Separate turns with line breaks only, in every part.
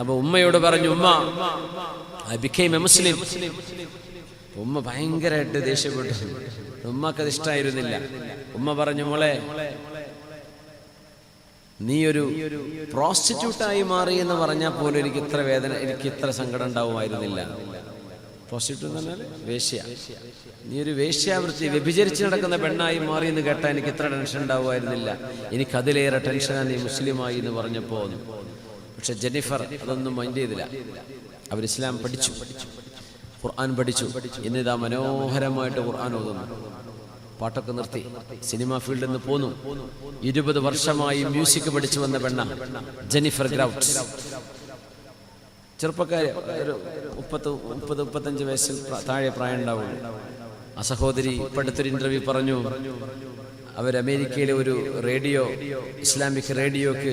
അപ്പൊ ഉമ്മയോട് പറഞ്ഞു ഉമ്മ ഐ ബിക്കെയിം എ മുസ്ലിം ഉമ്മ ഭയങ്കരമായിട്ട് ദേഷ്യപ്പെട്ടു. ഉമ്മക്കത് ഇഷ്ടമായിരുന്നില്ല ഉമ്മ പറഞ്ഞു മോളെ നീ ഒരു പ്രോസ്റ്റിറ്റ്യൂട്ടായി മാറി എന്ന് പറഞ്ഞാൽ പോലും എനിക്ക് ഇത്ര വേദന എനിക്ക് ഇത്ര സങ്കടം ഉണ്ടാവുമായിരുന്നില്ല. പ്രോസ്റ്റിറ്റ്യൂട്ട് എന്ന് പറഞ്ഞാൽ വേശ്യ. നീ ഒരു വേശ്യാവൃത്തി വ്യഭിചരിച്ച് നടക്കുന്ന പെണ്ണായി മാറി എന്ന് കേട്ടാൽ എനിക്ക് ഇത്ര ടെൻഷൻ ഉണ്ടാവുമായിരുന്നില്ല. എനിക്കതിലേറെ ടെൻഷനാണ് നീ മുസ്ലിമായി എന്ന് പറഞ്ഞപ്പോൾ. പക്ഷെ ജെനിഫർ അതൊന്നും മൈൻഡ് ചെയ്തില്ല. അവർ ഇസ്ലാം പഠിച്ചു. ഖുർആൻ പഠിച്ചു. ഇന്നിതാ മനോഹരമായിട്ട് ഖുർആൻ ഓതുന്നു. പാട്ടൊക്കെ നിർത്തി. സിനിമാ ഫീൽഡിൽ നിന്ന് പോന്നു. ഇരുപത് വർഷമായി മ്യൂസിക് പഠിച്ചു വന്ന പെണ്ണ ജെനിഫർ ഗ്രൗട്ട്. ചെറുപ്പക്കാര് ഒരു മുപ്പത്ത് മുപ്പത് മുപ്പത്തഞ്ച് വയസ്സിൽ താഴെ പ്രായം ഉണ്ടാവുള്ളൂ ആ സഹോദരി ഇപ്പോഴത്തെ ഇന്റർവ്യൂ പറഞ്ഞു. അവർ അമേരിക്കയിലെ ഒരു റേഡിയോ ഇസ്ലാമിക് റേഡിയോക്ക്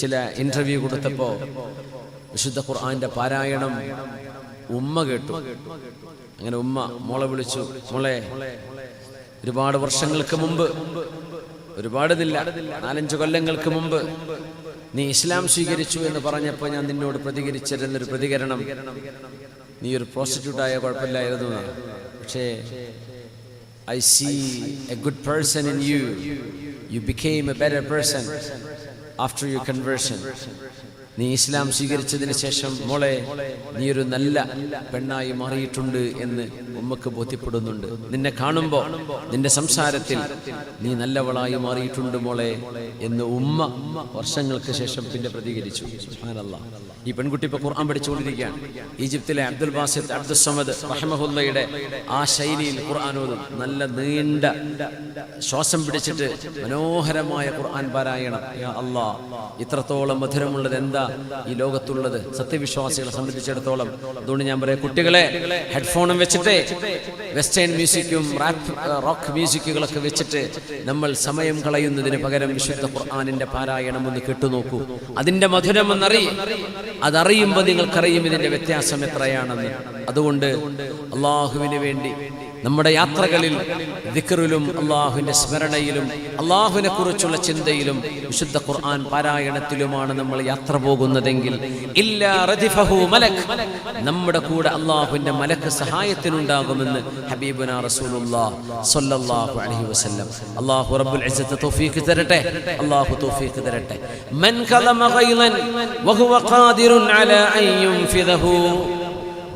ചില ഇന്റർവ്യൂ കൊടുത്തപ്പോ വിശുദ്ധ ഖുർആന്റെ പാരായണം ഉമ്മ കേട്ടു അങ്ങനെ ഉമ്മ മോളെ വിളിച്ചു മോളെ ഒരുപാട് വർഷങ്ങൾക്ക് മുമ്പ് ഒരുപാടിതില്ല നാലഞ്ച് കൊല്ലങ്ങൾക്ക് മുമ്പ് നീ ഇസ്ലാം സ്വീകരിച്ചു എന്ന് പറഞ്ഞപ്പോൾ ഞാൻ നിന്നോട് പ്രതികരിച്ചിരുന്നൊരു പ്രതികരണം നീ ഒരു പ്രോസ്റ്റിറ്റ്യൂട്ടായ കുഴപ്പമില്ലായിരുന്നു. പക്ഷേ I see a good person in you. You became a better person after your conversion. നീ ഇസ്ലാം സ്വീകരിച്ചതിന് ശേഷം മോളെ നീ ഒരു നല്ല പെണ്ണായി മാറിയിട്ടുണ്ട് എന്ന് ഉമ്മക്ക് ബോധ്യപ്പെടുന്നുണ്ട്. നിന്നെ കാണുമ്പോ നിന്റെ സംസാരത്തിൽ നീ നല്ലവളായി മാറിയിട്ടുണ്ട് മോളെ എന്ന് ഉമ്മ വർഷങ്ങൾക്ക് ശേഷം പിന്നെ പ്രതികരിച്ചു. ഈ പെൺകുട്ടി ഇപ്പൊ ഖുർആൻ പഠിച്ചുകൊണ്ടിരിക്കുകയാണ്. ഈജിപ്തിലെ അബ്ദുൽ ബാസിദ് അബ്ദുൽ സമദ് റഹ്മഹുല്ലയുടെ ആ ശൈലിയിൽ ഖുർആൻ ഓതും നല്ല നീണ്ട ശ്വാസം പിടിച്ചിട്ട് മനോഹരമായ ഖുർആൻ പാരായണം. അല്ലാ ഇത്രത്തോളം മധുരമുള്ളത് എന്താ? ഈ ലോകത്തുള്ളത്? സത്യവിശ്വാസികളെ സംബന്ധിച്ചിടത്തോളം. അതുകൊണ്ട് ഞാൻ പറയാം കുട്ടികളെ ഹെഡ്ഫോണും വെച്ചിട്ട് വെസ്റ്റേൺ മ്യൂസിക്കും റോക്ക് മ്യൂസിക്കുകളൊക്കെ വെച്ചിട്ട് നമ്മൾ സമയം കളയുന്നതിന് പകരം വിശുദ്ധ ഖുർആാനിന്റെ പാരായണം ഒന്ന് കേട്ടുനോക്കൂ അതിന്റെ മധുരം എന്നറിയും അതറിയുമ്പോൾ നിങ്ങൾക്കറിയും ഇതിന്റെ വ്യത്യാസം എത്രയാണെന്ന്. അതുകൊണ്ട് അള്ളാഹുവിന് വേണ്ടി നമ്മുടെ യാത്രകളിൽ ദിക്റിലും അള്ളാഹുവിന്റെ സ്മരണയിലും അള്ളാഹുവിനെ കുറിച്ചുള്ള ചിന്തയിലും വിശുദ്ധ ഖുർആൻ പാരായണത്തിലുമാണ് നമ്മൾ യാത്ര പോകുന്നതെങ്കിൽ നമ്മുടെ കൂടെ അള്ളാഹുവിന്റെ മലക്ക് സഹായത്തിനുണ്ടാകുമെന്ന് ഹബീബുന അള്ളാഹു റബ്ബുൽ തൗഫീഖ് തരട്ടെ. അള്ളാഹു തൗഫീഖ് തരട്ടെ.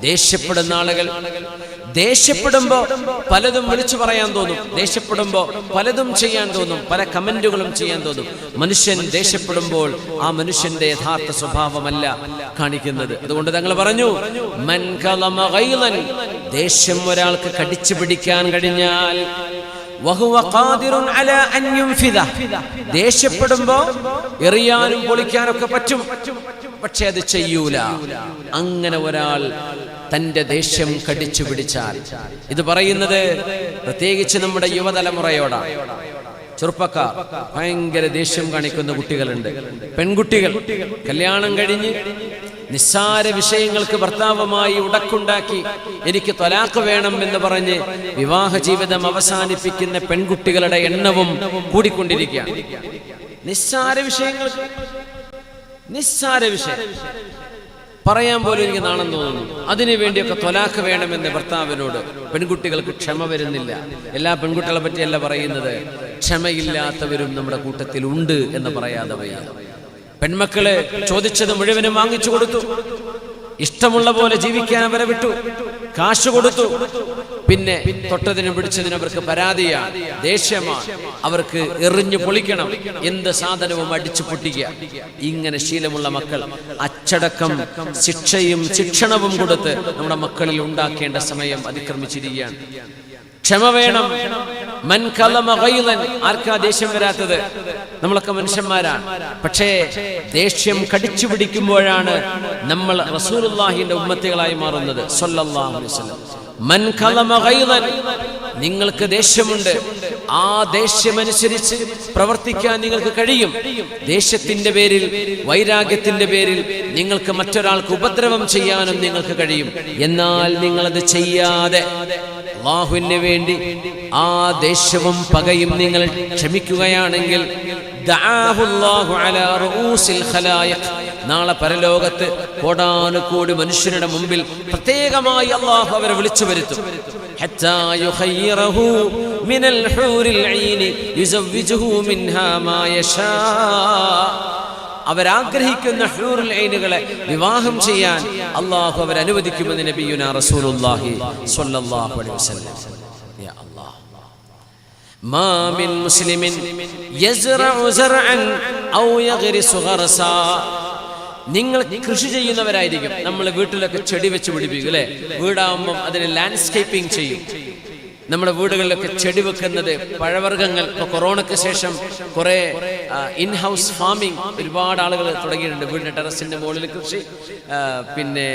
ദേഷ്യപ്പെടുന്ന ആളുകൾ ദേഷ്യപ്പെടുമ്പോ പലതും വിളിച്ചു പറയാൻ തോന്നും. ദേഷ്യപ്പെടുമ്പോ പലതും ചെയ്യാൻ തോന്നും. പല കമന്റുകളും ചെയ്യാൻ തോന്നും. മനുഷ്യൻ ദേഷ്യപ്പെടുമ്പോൾ ആ മനുഷ്യന്റെ യഥാർത്ഥ സ്വഭാവമല്ല കാണിക്കുന്നത്. അതുകൊണ്ട് തങ്ങൾ പറഞ്ഞു ദേഷ്യം ഒരാൾക്ക് കടിച്ചു പിടിക്കാൻ കഴിഞ്ഞാൽ. ദേഷ്യപ്പെടുമ്പോ എറിയാനും പൊളിക്കാനൊക്കെ പറ്റും. പക്ഷെ അത് ചെയ്യൂല. അങ്ങനെ ഒരാൾ തന്റെ ദേഷ്യം കടിച്ചു പിടിച്ചാൽ. ഇത് പറയുന്നത് പ്രത്യേകിച്ച് നമ്മുടെ യുവതലമുറയോടാണ് ചെറുപ്പക്കാർ ഭയങ്കര ദേഷ്യം കാണിക്കുന്ന കുട്ടികളുണ്ട്. പെൺകുട്ടികൾ കല്യാണം കഴിഞ്ഞ് നിസ്സാര വിഷയങ്ങൾക്ക് ഭർത്താവുമായി ഉടക്കുണ്ടാക്കി എനിക്ക് തൊലാക്ക് വേണം എന്ന് പറഞ്ഞ് വിവാഹ ജീവിതം അവസാനിപ്പിക്കുന്ന പെൺകുട്ടികളുടെ എണ്ണവും കൂടിക്കൊണ്ടിരിക്കുകയാണ്. നിസ്സാര വിഷയങ്ങൾ നിസ്സാര വിഷയം. പറയാൻ പോലും എനിക്ക് നാണം തോന്നുന്നു. അതിനു വേണ്ടിയൊക്കെ തൊലാക്ക് വേണമെന്ന് ഭർത്താവിനോട്. പെൺകുട്ടികൾക്ക് ക്ഷമ വരുന്നില്ല. എല്ലാ പെൺകുട്ടികളെ പറ്റിയല്ല പറയുന്നത്. ക്ഷമയില്ലാത്തവരും നമ്മുടെ കൂട്ടത്തിൽ ഉണ്ട് എന്ന് പറയാതെ വയ്യ പെൺമക്കളെ ചോദിച്ചത് മുഴുവനും വാങ്ങിച്ചു കൊടുത്തു. ഇഷ്ടമുള്ള പോലെ ജീവിക്കാൻ അവരെ വിട്ടു. കാശ് കൊടുത്തു. പിന്നെ തൊട്ടതിനും പിടിച്ചതിനും അവർക്ക് പരാതിയാണ് ദേഷ്യമാണ് അവർക്ക് എറിഞ്ഞു പൊളിക്കണം. എന്ത് സാധനവും അടിച്ചു പൊട്ടിക്കുക. ഇങ്ങനെ ശീലമുള്ള മക്കൾ അച്ചടക്കം ശിക്ഷയും ശിക്ഷണവും കൊടുത്ത് നമ്മുടെ മക്കളിൽ ഉണ്ടാക്കേണ്ട സമയം അതിക്രമിച്ചിരിക്കുകയാണ്. ക്ഷമ വേണം. ആർക്കാ ദേഷ്യം വരാത്തത്? നമ്മളൊക്കെ മനുഷ്യന്മാരാണ്. പക്ഷേ ദേഷ്യം കടിച്ചു പിടിക്കുമ്പോഴാണ് നമ്മൾ റസൂലുള്ളാഹിന്റെ ഉമ്മത്തികളായി മാറുന്നത്. അലൈഹി വസല്ലം. മൻ നിങ്ങൾക്ക് ദേഷ്യമുണ്ട്. ആ ദേഷ്യമനുസരിച്ച് പ്രവർത്തിക്കാൻ നിങ്ങൾക്ക് കഴിയും. ദേഷ്യത്തിന്റെ പേരിൽ വൈരാഗ്യത്തിന്റെ പേരിൽ നിങ്ങൾക്ക് മറ്റൊരാൾക്ക് ഉപദ്രവം ചെയ്യാനും നിങ്ങൾക്ക് കഴിയും. എന്നാൽ നിങ്ങളത് ചെയ്യാതെ അള്ളാഹുവിന് വേണ്ടി ആ ദേഷ്യവും പകയും നിങ്ങൾ ക്ഷമിക്കുകയാണെങ്കിൽ നാളെ പരലോകത്ത് കോടാനുകോടി മനുഷ്യരുടെ മുമ്പിൽ പ്രത്യേകമായി അള്ളാഹു അവരെ വിളിച്ചു വരുത്തും. മിനൽ യുസവ്വിജുഹു മിൻഹാ മാ യശാ. അവരാഗ്രഹിക്കുന്ന ഹ്യൂറുൽ ഐനുകളെ വിവാഹം ചെയ്യാൻ അള്ളാഹു അവരനുവദിക്കുമെന്ന് നബിയുന റസൂലുല്ലാഹി സ്വല്ലല്ലാഹു അലൈഹി വസല്ലം. യാ അല്ലാഹ്. മാ മിൻ മുസ്ലിമിൻ യസ്റഉ സർഅൻ ഔ നിങ്ങൾ കൃഷി ചെയ്യുന്നവരായിരിക്കും. നമ്മൾ വീട്ടിലൊക്കെ ചെടി വെച്ച് പിടിപ്പിക്കും അല്ലെ? വീടാകുമ്പം അതിന് ലാൻഡ്സ്കേപ്പിംഗ് ചെയ്യും. നമ്മുടെ വീടുകളിലൊക്കെ ചെടി വെക്കുന്നത് പഴവർഗങ്ങൾ ഇപ്പോൾ കൊറോണയ്ക്ക് ശേഷം കുറേ ഇൻ ഹൗസ് ഫാമിംഗ് ഒരുപാട് ആളുകൾ തുടങ്ങിയിട്ടുണ്ട്. വീടിന്റെ ടെറസിന്റെ മുകളിൽ കൃഷി പിന്നെ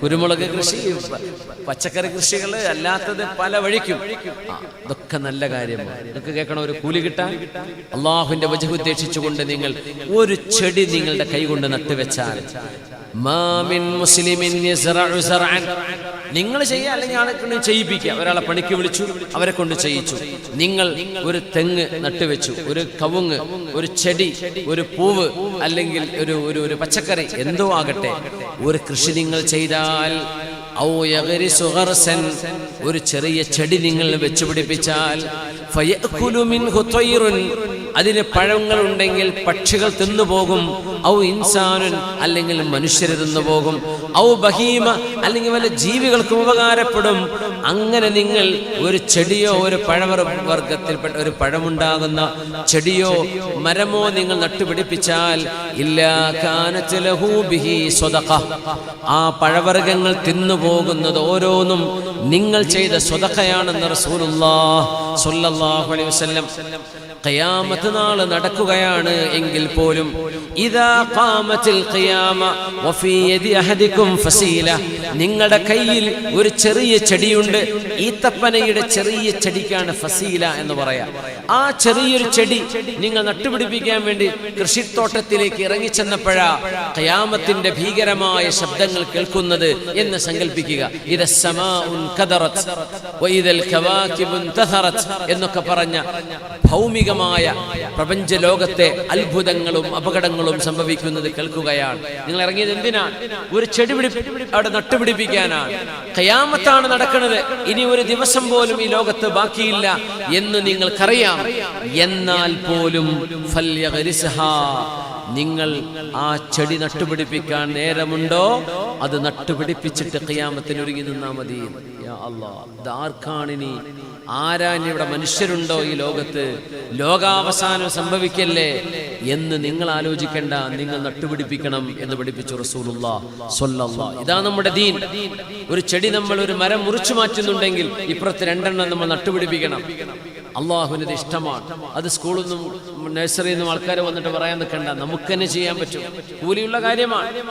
കുരുമുളക് കൃഷി പച്ചക്കറി കൃഷികൾ അല്ലാത്തത് പല വഴിക്കും. ഇതൊക്കെ നല്ല കാര്യമാണ്. ഇതൊക്കെ കേൾക്കണം ഒരു കൂലി കിട്ടാൻ അള്ളാഹുവിന്റെ വജു ഉദ്ദേശിച്ചുകൊണ്ട് നിങ്ങൾ ഒരു ചെടി നിങ്ങളുടെ കൈകൊണ്ട് നട്ടുവെച്ചാൽ മാമിൻ നിങ്ങൾ ചെയ്യുക അല്ലെങ്കിൽ ആളെ കൊണ്ട് ചെയ്യിപ്പിക്കുക. ഒരാളെ പണിക്ക് വിളിച്ചു അവരെ കൊണ്ട് ചെയ്യിച്ചു. നിങ്ങൾ ഒരു തെങ്ങ് നട്ടുവെച്ചു ഒരു കവുങ്ങ് ഒരു ചെടി ഒരു പൂവ് അല്ലെങ്കിൽ ഒരു ഒരു ഒരു പച്ചക്കറി എന്തോ ആകട്ടെ. ഒരു കൃഷി നിങ്ങൾ ചെയ്താൽ ഒരു ചെറിയ ചെടി നിങ്ങൾ വെച്ച് അതിന് പഴങ്ങൾ ഉണ്ടെങ്കിൽ പക്ഷികൾ തിന്നുപോകും. ഔ ഇൻസാനുൻ അല്ലെങ്കിൽ മനുഷ്യർ തിന്നുപോകും. ഔ ബഹീമ അല്ലെങ്കിൽ വല്ല ജീവികൾക്കും ഉപകാരപ്പെടും. അങ്ങനെ നിങ്ങൾ ഒരു ചെടിയോ ഒരു പഴവർഗത്തിൽപ്പെട്ട ഒരു പഴമുണ്ടാകുന്ന ചെടിയോ മരമോ നിങ്ങൾ നട്ടുപിടിപ്പിച്ചാൽ ആ പഴവർഗങ്ങൾ തിന്നുപോകുന്നത് ഓരോന്നും നിങ്ങൾ ചെയ്ത സ്വതക്കയാണെന്ന് റസൂലുള്ളാഹ് സ്വല്ലല്ലാഹു അലൈഹി വസല്ലം ഖിയാമത്ത് നാൾ നടക്കുകയാണ് എങ്കിൽ പോലും ഇദാ ഖാമത്തിൽ ഖിയാമ വഫീ യദി അഹദികും ഫസീല. നിങ്ങളുടെ കയ്യിൽ ഒരു ചെറിയ ചെടിയുണ്ട് ഈത്തപ്പനയുടെ ചെറിയ ചെടിക്കാണ് ഫസീല എന്ന് പറയാം. ആ ചെറിയൊരു ചെടി നിങ്ങൾ നട്ടുപിടിപ്പിക്കാൻ വേണ്ടി കൃഷിത്തോട്ടത്തിലേക്ക് ഇറങ്ങിച്ചെന്നപ്പോഴാ ഖിയാമത്തിന്റെ ഭീകരമായ ശബ്ദങ്ങൾ കേൾക്കുന്നത് എന്ന് സങ്കല്പിക്കുക എന്നൊക്കെ പറഞ്ഞ ഭൗമികമായ പ്രപഞ്ച ലോകത്തെ അത്ഭുതങ്ങളും അപകടങ്ങളും സംഭവിക്കുന്നത് കേൾക്കുകയാണ്. നിങ്ങൾ ഇറങ്ങിയത് എന്തിനാണ് ഒരു ചെടി അവിടെ നട്ടുപിടിപ്പിക്കാനാണ്. കയാമത്താണ് നടക്കുന്നത്. ഇനി ഒരു ദിവസം പോലും ഈ ലോകത്ത് ബാക്കിയില്ല എന്ന് നിങ്ങൾക്കറിയാം. എന്നാൽ പോലും. നിങ്ങൾ ആ ചെടി നട്ടുപിടിപ്പിക്കാൻ നേരമുണ്ടോ? അത് നട്ടുപിടിപ്പിച്ചിട്ട് കയ്യാമത്തിന് ഒരുങ്ങി നിന്നാ മതി. ആർക്കാണിനി ആരാനി ഇവിടെ മനുഷ്യരുണ്ടോ ഈ ലോകത്ത്? ലോകാവസാനം സംഭവിക്കല്ലേ? എന്ന് നിങ്ങൾ ആലോചിക്കേണ്ട. നിങ്ങൾ നട്ടുപിടിപ്പിക്കണം എന്ന് പഠിപ്പിച്ചു റസൂലുള്ള സ്വല്ലല്ലാ ഇതാ നമ്മുടെ ദീൻ. ഒരു ചെടി നമ്മൾ ഒരു മരം മുറിച്ചു മാറ്റുന്നുണ്ടെങ്കിൽ ഇപ്പുറത്ത് രണ്ടെണ്ണം നമ്മൾ നട്ടുപിടിപ്പിക്കണം. അള്ളാഹുവിനത് ഇഷ്ടമാണ്. അത് സ്കൂളിൽ നിന്നും നഴ്സറിയിൽ നിന്നും ആൾക്കാർ വന്നിട്ട് പറയാൻ നിൽക്കണ്ട. നമുക്ക് തന്നെ ചെയ്യാൻ പറ്റും. കൂലിയുള്ള കാര്യമാണ്.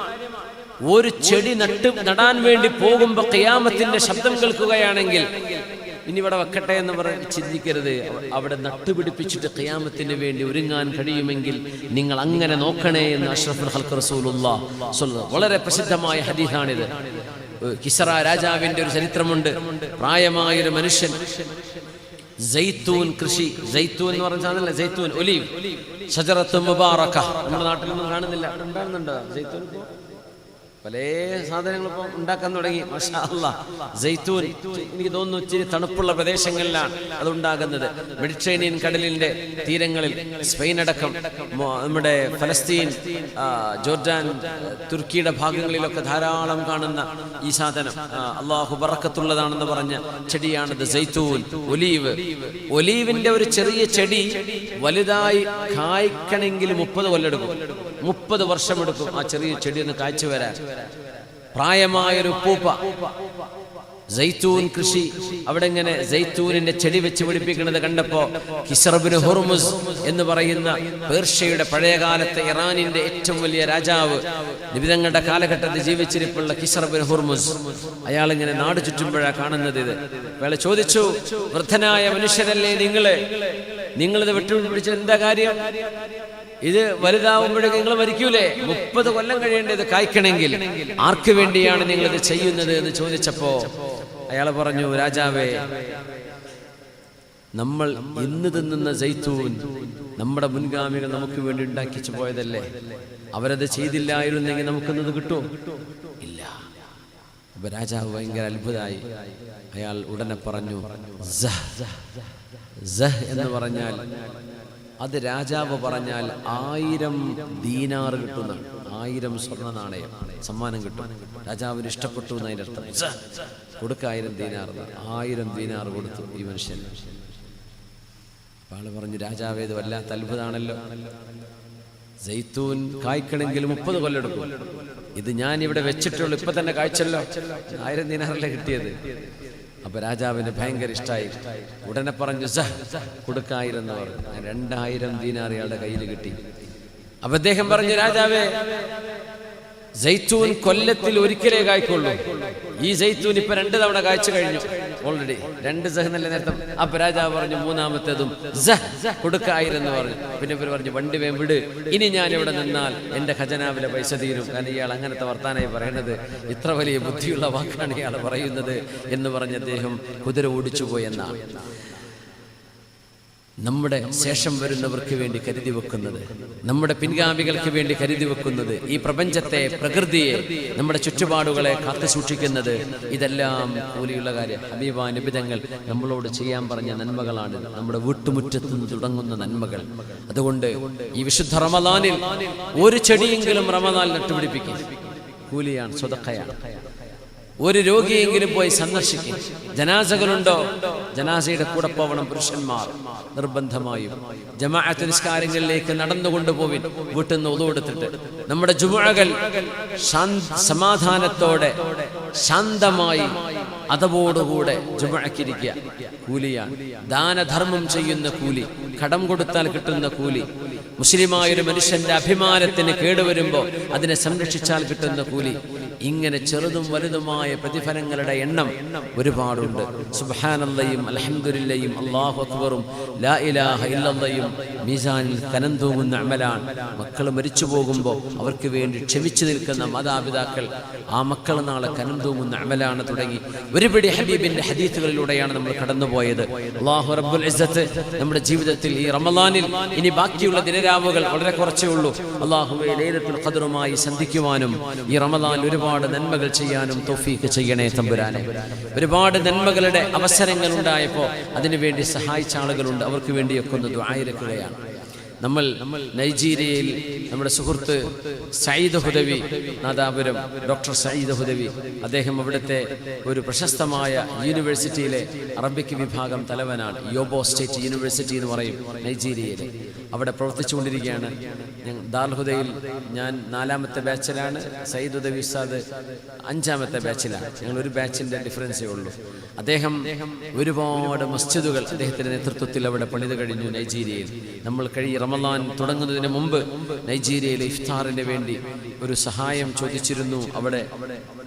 ഒരു ചെടി നട്ട് നടാൻ വേണ്ടി പോകുമ്പോ കയാമത്തിന്റെ ശബ്ദം കേൾക്കുകയാണെങ്കിൽ ഇനി ഇവിടെ വെക്കട്ടെ എന്ന് പറഞ്ഞ് ചിന്തിക്കരുത്. അവ- അവിടെ നട്ടുപിടിപ്പിച്ചിട്ട് ഖിയാമത്തിന് വേണ്ടി ഒരുങ്ങാൻ കഴിയുമെങ്കിൽ നിങ്ങൾ അങ്ങനെ നോക്കണേ എന്ന് അഷ്റഫുൽ ഹൽക്ക് റസൂലുള്ള വളരെ പ്രസിദ്ധമായ ഹദീസാണിത്. കിസറ രാജാവിന്റെ ഒരു ചരിത്രമുണ്ട്. പ്രായമായൊരു മനുഷ്യൻ ജൈത്തൂൻ കൃഷി ജൈത്തൂൻ എന്ന് പറഞ്ഞ സാധനമല്ല ജൈത്തൂൻ ഒലീവ് ഷജറത്ത് മുബാറക്ക നമ്മുടെ നാട്ടിലൊന്നും കാണുന്നില്ല. ഉണ്ടാകുന്നുണ്ടോ ജൈത്തൂൻ? പല സാധനങ്ങളും ഇപ്പോൾ ഉണ്ടാക്കാൻ തുടങ്ങി. ജൈത്തൂൻ എനിക്ക് തോന്നുന്നു ഇച്ചിരി തണുപ്പുള്ള പ്രദേശങ്ങളിലാണ് അത് ഉണ്ടാകുന്നത്. മെഡിറ്ററേനിയൻ കടലിന്റെ തീരങ്ങളിൽ സ്പെയിൻ അടക്കം നമ്മുടെ ഫലസ്തീൻ ജോർജാൻ തുർക്കിയുടെ ഭാഗങ്ങളിലൊക്കെ ധാരാളം കാണുന്ന ഈ സാധനം. അള്ളാഹു ബറക്കത്തുള്ളതാണെന്ന് പറഞ്ഞ ചെടിയാണിത് ജൈത്തൂൻ ഒലീവ്. ഒലീവിന്റെ ഒരു ചെറിയ ചെടി വലുതായി കായ്ക്കണമെങ്കിൽ മുപ്പത് കൊല്ലെടുക്കും. മുപ്പത് വർഷമെടുക്കും ആ ചെറിയ ചെടി ഒന്ന് കാഴ്ച വരാൻ. പ്രായമായൊരു പൂപ്പ. ജൈത്തൂൻ കൃഷി. അവിടെ ഇങ്ങനെ ജൈത്തൂനിന്റെ ചെടി വെച്ച് പിടിപ്പിക്കുന്നത് കണ്ടപ്പോ കിസറബിന് ഹുർമുസ് എന്ന് പറയുന്ന പേർഷ്യയുടെ പഴയകാലത്തെ ഇറാനിന്റെ ഏറ്റവും വലിയ രാജാവ് നിബിതങ്ങളുടെ കാലഘട്ടത്തിൽ ജീവിച്ചിരിപ്പുള്ള കിസറബിന് ഹുർമുസ്. അയാൾ ഇങ്ങനെ നാട് ചുറ്റുമ്പോഴാണ് കാണുന്നത് ഇത്. അയാൾ ചോദിച്ചു വൃദ്ധനായ മനുഷ്യരല്ലേ നിങ്ങൾ? നിങ്ങളിത് വിട്ടുപിടിച്ചത് എന്താ കാര്യം? ഇത് വലുതാവുമ്പോഴേക്ക് നിങ്ങൾ മരിക്കൂലേ? മുപ്പത് കൊല്ലം കഴിയേണ്ടത് കായ്ക്കണമെങ്കിൽ ആർക്ക് വേണ്ടിയാണ് നിങ്ങൾ ഇത് ചെയ്യുന്നത് എന്ന് ചോദിച്ചപ്പോ അയാൾ പറഞ്ഞു രാജാവേ നമ്മൾ ഇന്ന് തിന്നുന്ന ജയ്ത്തൂൻ നമ്മുടെ മുൻഗാമികൾ നമുക്ക് വേണ്ടി ഉണ്ടാക്കിച്ചു പോയതല്ലേ? അവരത് ചെയ്തില്ലായിരുന്നെങ്കിൽ നമുക്കൊന്നത് കിട്ടും ഇല്ല. അപ്പൊ രാജാവ് ഭയങ്കര അത്ഭുതമായി. അയാൾ ഉടനെ പറഞ്ഞു "സഹ്, സഹ് എന്ന് പറഞ്ഞാൽ അത് രാജാവ് പറഞ്ഞാൽ ആയിരം ദീനാർ കിട്ടുന്ന ആയിരം സ്വർണ നാണയം സമ്മാനം കിട്ടും. രാജാവിന് ഇഷ്ടപ്പെട്ടു എന്നതിന്റെ അർത്ഥം കൊടുക്ക ആയിരം ദീനാർ. ആയിരം ദീനാർ കൊടുത്തു ഈ മനുഷ്യൻ. ആൾ പറഞ്ഞു രാജാവ് ഇത് വല്ലാത്ത അത്ഭുതമാണല്ലോ ജയ്ത്തൂൻ കായ്ക്കണമെങ്കിൽ മുപ്പത് കൊല്ലെടുക്കും ഇത് ഞാൻ ഇവിടെ വെച്ചിട്ടുള്ളൂ. ഇപ്പൊ തന്നെ കാഴ്ചല്ലോ ആയിരം ദിനാറല്ലേ കിട്ടിയത്? അപ്പൊ രാജാവിന് ഭയങ്കര ഇഷ്ടമായി ഉടനെ പറഞ്ഞു സഹ കൊടുക്കായിരുന്നവർ. രണ്ടായിരം ദീനാർ ഇയാളുടെ കയ്യിൽ കിട്ടി. അപ്പൊ അദ്ദേഹം പറഞ്ഞു രാജാവേ ജയ്ത്തൂൻ കൊല്ലത്തിൽ ഒരിക്കലേ കായ്ക്കുള്ളൂ. ഈ ജയ്ത്തൂൻ ഇപ്പൊ രണ്ട് തവണ കായ്ച്ചു കഴിഞ്ഞു. ഓൾറെഡി രണ്ട് സഹ നല്ല നേരത്തെ അപ്പൊ രാജാവ് പറഞ്ഞു മൂന്നാമത്തേതും കൊടുക്കായിരുന്നു കൊടുക്കായിരം പറഞ്ഞു. പിന്നെ ഇവർ പറഞ്ഞു വണ്ടി വേം വിട്. ഇനി ഞാൻ ഇവിടെ നിന്നാൽ എന്റെ ഖജനാവിലെ പൈസ തീരും. കാരണം ഇയാൾ അങ്ങനത്തെ വർത്താനായി പറയുന്നത് ഇത്ര വലിയ ബുദ്ധിയുള്ള വാക്കാണ് ഇയാൾ പറയുന്നത് എന്ന് പറഞ്ഞ് അദ്ദേഹം കുതിര ഓടിച്ചു പോയെന്നാണ് നമ്മുടെ ശേഷം വരുന്നവർക്ക് വേണ്ടി കരുതി വെക്കുന്നത് നമ്മുടെ പിൻഗാമികൾക്ക് വേണ്ടി കരുതി വെക്കുന്നത് ഈ പ്രപഞ്ചത്തെ പ്രകൃതിയെ നമ്മുടെ ചുറ്റുപാടുകളെ കാത്തു സൂക്ഷിക്കുന്നത് ഇതെല്ലാം കൂലിയുള്ള കാര്യം. ഹബീബ നിബിതങ്ങൾ നമ്മളോട് ചെയ്യാൻ പറഞ്ഞ നന്മകളാണ്. നമ്മുടെ വീട്ടുമുറ്റത്ത് നിന്ന് തുടങ്ങുന്ന നന്മകൾ. അതുകൊണ്ട് ഈ വിശുദ്ധ റമദാനിൽ ഒരു ചെടിയെങ്കിലും റമദാൻ നട്ടുപിടിപ്പിക്കും കൂലിയാണ് സ്വതക്കയാണ്. ഒരു രോഗിയെങ്കിലും പോയി സന്ദർശിക്കും. ജനാസകളുണ്ടോ? ജനാസയുടെ കൂടെ പോവണം പുരുഷന്മാർ. നിർബന്ധമായും. ജമാഅത്ത് നിസ്കാരങ്ങളിലേക്ക് നടന്നുകൊണ്ട് പോവിൻ വീട്ടിൽ നിന്ന് ഒതുവെടുത്തിട്ട് നമ്മുടെ ജുമുഴകൾ സമാധാനത്തോടെ ശാന്തമായി അതവോടുകൂടെ ജുമുഴക്കിരിക്കുക കൂലിയാണ്. ദാനധർമ്മം ചെയ്യുന്ന കൂലി കടം കൊടുത്താൽ കിട്ടുന്ന കൂലി. മുസ്ലിമായ ഒരു മനുഷ്യന്റെ അഭിമാനത്തിന് കേടുവരുമ്പോൾ അതിനെ സംരക്ഷിച്ചാൽ കിട്ടുന്ന കൂലി. ഇങ്ങനെ ചെറുതും വലുതുമായ പ്രതിഫലങ്ങളുടെ എണ്ണം ഒരുപാടുണ്ട്. സുബാനല്ലയും അലഹമുല്ലയും അല്ലാഹു അക്ബറും ലാ ഇലാഹ ഇല്ലയും മീസാനിൽ കനം തൂങ്ങുന്ന അമലാണ്. മക്കൾ മരിച്ചു പോകുമ്പോൾ അവർക്ക് വേണ്ടി ക്ഷമിച്ചു നിൽക്കുന്ന മാതാപിതാക്കൾ ആ മക്കൾ നാളെ കനം തൂങ്ങുന്ന അമലാണ് തുടങ്ങി. ഒരുപിടി ഹബീബിന്റെ ഹദീത്തുകളിലൂടെയാണ് നമ്മൾ കടന്നുപോയത്. അള്ളാഹു റബ്ബുൽ ഇസ്സത്ത് നമ്മുടെ ജീവിതത്തിൽ ഈ റമദാനിൽ ഇനി ബാക്കിയുള്ള ദിനരാവുകൾ വളരെ കുറച്ചേ ഉള്ളൂ. ലൈലത്തുൽ ഖദറുമായി സന്ധിക്കുവാനും ഈ റമദാൻ ഒരുപാട് നന്മകൾ ചെയ്യാനും തൊഫീക്ക് ചെയ്യണേ തമ്പുരാനെ. ഒരുപാട് നന്മകളുടെ അവസരങ്ങൾ ഉണ്ടായപ്പോൾ അതിനുവേണ്ടി സഹായിച്ച ആളുകളുണ്ട്. അവർക്ക് വേണ്ടിയൊക്കെ ഒന്ന് ദ്വായിരക്കുകയാണ് നമ്മൾ നൈജീരിയയിൽ നമ്മുടെ സുഹൃത്ത് സയ്യിദ് ഹുദവി നാദാപുരം ഡോക്ടർ സയ്യിദ് ഹുദവി. അദ്ദേഹം അവിടുത്തെ ഒരു പ്രശസ്തമായ യൂണിവേഴ്സിറ്റിയിലെ അറബിക് വിഭാഗം തലവനാണ്. യോബോ സ്റ്റേറ്റ് യൂണിവേഴ്സിറ്റി എന്ന് പറയും നൈജീരിയയിലെ അവിടെ പ്രവർത്തിച്ചുകൊണ്ടിരിക്കുകയാണ്. ദാർഹുദയിൽ ഞാൻ നാലാമത്തെ ബാച്ചിലാണ്. സയ്യിദ് ഉദവി ഉസ്താദ് അഞ്ചാമത്തെ ബാച്ചിലാണ്. ഞങ്ങൾ ഒരു ബാച്ചിന്റെ ഡിഫറൻസേ ഉള്ളൂ. അദ്ദേഹം ഒരുപാട് മസ്ജിദുകൾ അദ്ദേഹത്തിന്റെ നേതൃത്വത്തിൽ അവിടെ പണിത് കഴിഞ്ഞു നൈജീരിയയിൽ. നമ്മൾ കഴി റമദാൻ തുടങ്ങുന്നതിന് മുമ്പ് നൈജീരിയയിലെ ഇഫ്താറിന് വേണ്ടി ഒരു സഹായം ചോദിച്ചിരുന്നു. അവിടെ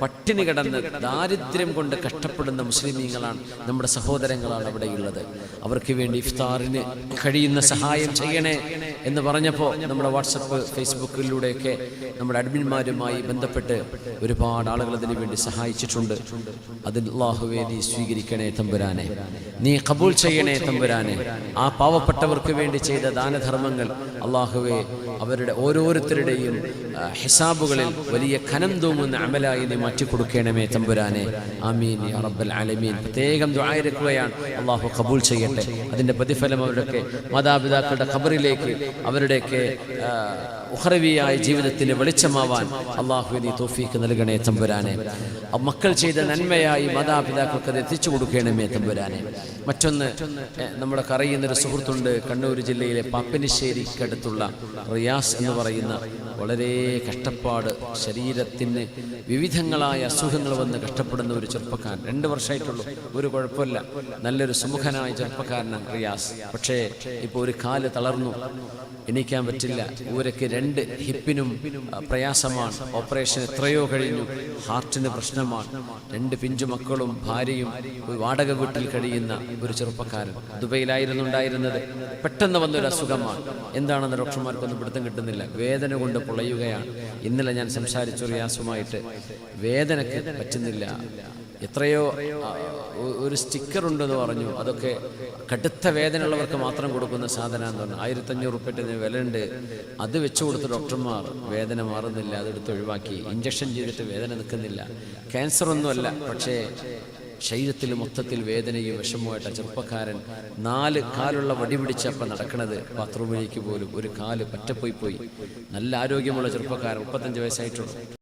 പട്ടിണി കിടന്ന് ദാരിദ്ര്യം കൊണ്ട് കഷ്ടപ്പെടുന്ന മുസ്ലിമീങ്ങളാണ് നമ്മുടെ സഹോദരങ്ങളാണ് അവിടെയുള്ളത് അവർക്ക് വേണ്ടി ഇഫ്താറിന് കഴിയുന്ന സഹായം ചെയ്യണേ എന്ന് പറഞ്ഞപ്പോൾ നമ്മുടെ വാട്സപ്പ് ഫേസ്ബുക്കിലൂടെയൊക്കെ നമ്മുടെ അഡ്മിന്മാരുമായി ബന്ധപ്പെട്ട് ഒരുപാട് ആളുകൾ അതിനു വേണ്ടി സഹായിച്ചിട്ടുണ്ട്. അതിൽ അള്ളാഹുവേ നീ സ്വീകരിക്കണേ തമ്പുരാനെ. നീ കബൂൾ ചെയ്യണേ തമ്പുരാനെ. ആ പാവപ്പെട്ടവർക്ക് വേണ്ടി ചെയ്ത ദാനധർമ്മങ്ങൾ അള്ളാഹുവെ അവരുടെ ഓരോരുത്തരുടെയും ഹിസാബുകളിൽ വലിയ ഖനം തൂങ്ങുന്ന അമലായി നീ മാറ്റിക്കൊടുക്കണമേ തമ്പുരാനെ. ആമീൻ അറബൽ അലമീൻ പ്രത്യേകം ദ്വായിരക്കുകയാണ് അള്ളാഹു കബൂൾ ചെയ്യട്ടെ. അതിന്റെ പ്രതിഫലം അവരുടെയൊക്കെ മാതാപിതാക്കളുടെ ഖബറിലേക്ക് അവരുടെയൊക്കെ ഉഹറവിയായ ജീവിതത്തിന് വെളിച്ചമാവാൻ അള്ളാഹു നീ തോഫീക്ക് നൽകണേ തമ്പുരാനെ. മക്കൾ ചെയ്ത നന്മയായി മാതാപിതാക്കൾക്ക് അത് എത്തിച്ചു കൊടുക്കണമേ തമ്പുരാനെ. മറ്റൊന്ന് നമ്മുടെ കറിയുന്നൊരു സുഹൃത്തുണ്ട് കണ്ണൂർ ജില്ലയിലെ പാപ്പനിശ്ശേരിക്കടുത്തുള്ള റിയാസ് എന്ന് പറയുന്ന വളരെ കഷ്ടപ്പാട് ശരീരത്തിന് വിവിധങ്ങളായ അസുഖങ്ങൾ വന്ന് കഷ്ടപ്പെടുന്ന ഒരു ചെറുപ്പക്കാരൻ. രണ്ട് വർഷമായിട്ടുള്ളൂ. ഒരു കുഴപ്പമില്ല. നല്ലൊരു സുമുഖനായ ചെറുപ്പക്കാരനാണ് റിയാസ്. പക്ഷേ ഇപ്പോൾ ഒരു കാൽ തളർന്നു. എണീക്കാൻ പറ്റില്ല. ഊരയ്ക്ക് രണ്ട് ഹിപ്പിനും പ്രയാസമാണ്. ഓപ്പറേഷൻ എത്രയോ കഴിഞ്ഞു. ഹാർട്ടിന് പ്രശ്നമാണ്. രണ്ട് പിഞ്ചു മക്കളും ഭാര്യയും ഒരു വാടക വീട്ടിൽ കഴിയുന്ന ഒരു ചെറുപ്പക്കാരൻ. ദുബൈയിലായിരുന്നു ഉണ്ടായിരുന്നത് പെട്ടെന്ന് വന്നൊരു അസുഖമാണ്. എന്താണെന്ന് ഡോക്ടർമാർക്കൊന്നും പിടുത്തം കിട്ടുന്നില്ല. വേദന കൊണ്ട് പൊളയുകയാണ് ഇന്നലെ ഞാൻ സംസാരിച്ച റിയാസുമായിട്ട് വേദനയ്ക്ക് പറ്റുന്നില്ല. എത്രയോ ഒരു സ്റ്റിക്കർ ഉണ്ടെന്ന് പറഞ്ഞു. അതൊക്കെ കടുത്ത വേദനയുള്ളവർക്ക് മാത്രം കൊടുക്കുന്ന സാധനം എന്ന് പറഞ്ഞു. ആയിരത്തഞ്ഞൂറ് വില വിലയുണ്ട്. അത് വെച്ചു കൊടുത്ത ഡോക്ടർമാർ വേദന മാറുന്നില്ല. അതെടുത്ത് ഒഴിവാക്കി. ഇഞ്ചക്ഷൻ ചെയ്തിട്ട് വേദന നിൽക്കുന്നില്ല. ക്യാൻസർ ഒന്നുമല്ല പക്ഷേ ശരീരത്തിൽ മൊത്തത്തിൽ വേദനയും വിഷമമായിട്ട് ചെറുപ്പക്കാരൻ നാല് കാലുള്ള വടി പിടിച്ചപ്പം നടക്കണത് ബാത്റൂമിലേക്ക് പോലും ഒരു കാൽ പറ്റപ്പോയി പോയി. നല്ല ആരോഗ്യമുള്ള ചെറുപ്പക്കാരൻ മുപ്പത്തഞ്ച് വയസ്സായിട്ടുള്ളൂ.